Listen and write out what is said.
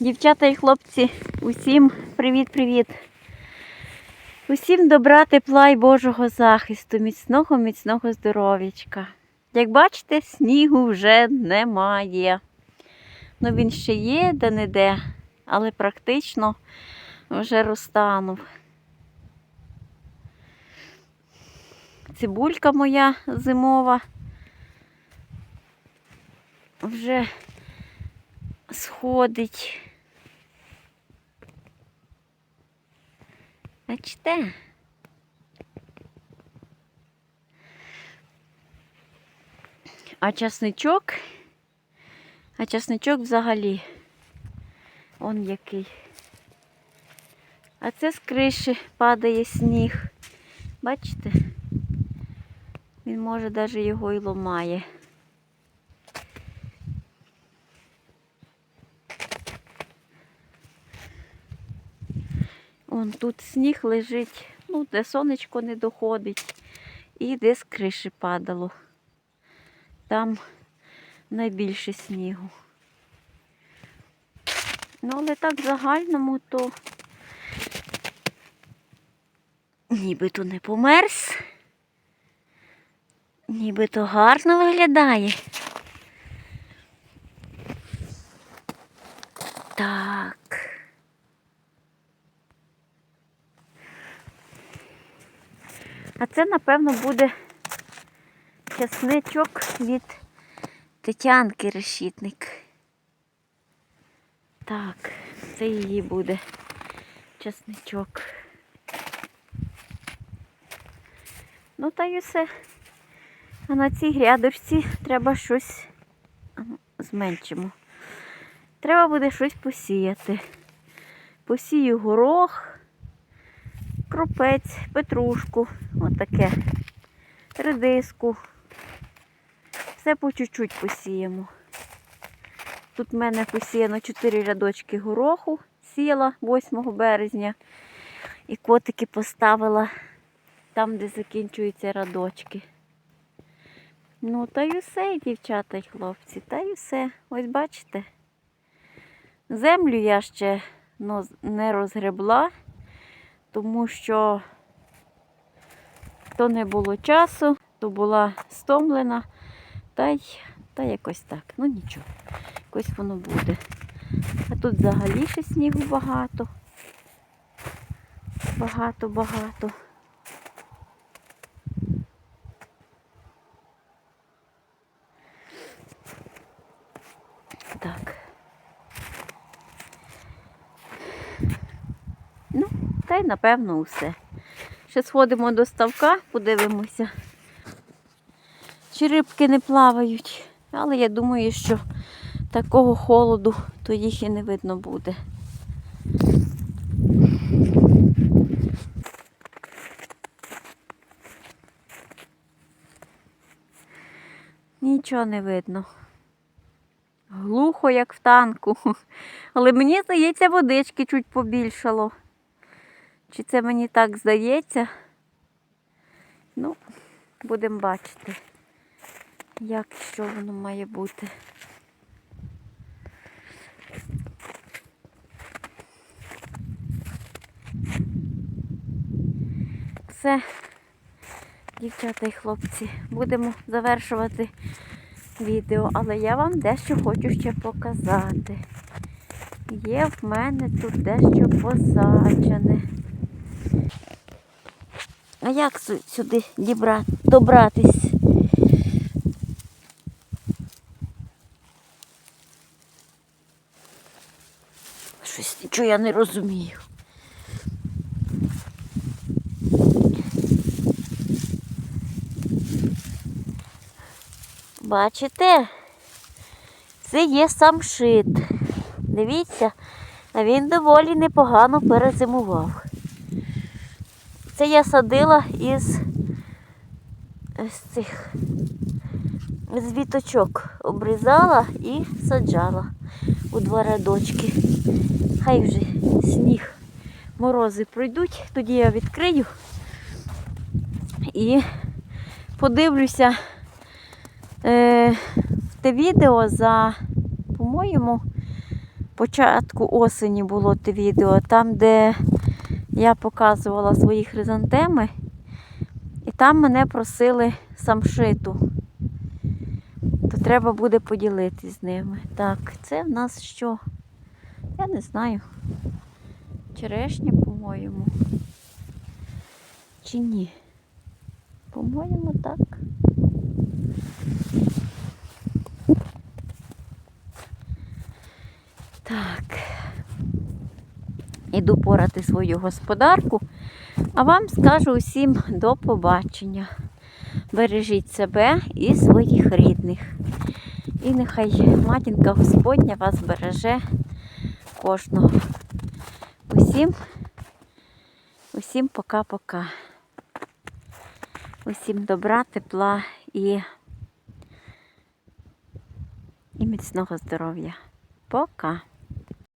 Дівчата і хлопці, усім привіт-привіт. Усім добра, тепла і Божого захисту, міцного, міцного здоров'ячка. Як бачите, снігу вже немає. Ну він ще є де-не-де, але практично вже розтанув. Цибулька моя зимова вже сходить. Бачите? А часничок, а часничок взагалі он який. А це з криші падає сніг. Бачите? Він може навіть його і ломає. Вон тут сніг лежить, ну, де сонечко не доходить, і де з криші падало. Там найбільше снігу. Ну, але так в загальному то нібито не померз. Нібито гарно виглядає. Так. А це, напевно, буде часничок від Тетянки решітник. Так, це її буде часничок. Ну та й все. А на цій грядочці треба щось ну, зменшимо. Треба буде щось посіяти. Посію горох, кропець, петрушку, отаке, редиску. Все по чуть-чуть посіємо. Тут в мене посіяно 4 рядочки гороху, сіяла 8 березня. І котики поставила там, де закінчуються радочки. Ну, та й усе, дівчата й хлопці, та й усе. Ось бачите. Землю я ще не розгребла, тому що то не було часу, то була стомлена, та й та якось так. Ну нічого, якось воно буде. А тут взагалі ще снігу багато. Багато-багато. Так. Ну, та й напевно усе. Ще сходимо до ставка, подивимося. Чи рибки не плавають. Але я думаю, що такого холоду то їх і не видно буде. Нічого не видно. Глухо, як в танку. Але мені здається, водички чуть побільшало. Чи це мені так здається? Ну, будемо бачити, як що воно має бути. Все, дівчата і хлопці, будемо завершувати відео, але я вам дещо хочу ще показати. Є в мене тут дещо посаджене. А як сюди добратись? Щось нічого я не розумію. Бачите? Це є самшит. Дивіться, а він доволі непогано перезимував. Це я садила із, з цих з віточок. Обрізала і саджала у два рядочки. Хай вже сніг, морози пройдуть, тоді я відкрию і подивлюся е, те відео за, по-моєму, початку осені було те відео, там, де я показувала свої хризантеми, і там мене просили самшиту. То треба буде поділитись з ними. Так, це в нас що? Я не знаю. Черешня, по-моєму. Чи ні? По-моєму, так. Так. Іду порати свою господарку, а вам скажу усім до побачення. Бережіть себе і своїх рідних. І нехай матінка Господня вас береже кожного. Усім, усім пока-пока. Усім добра, тепла і, і міцного здоров'я. Пока.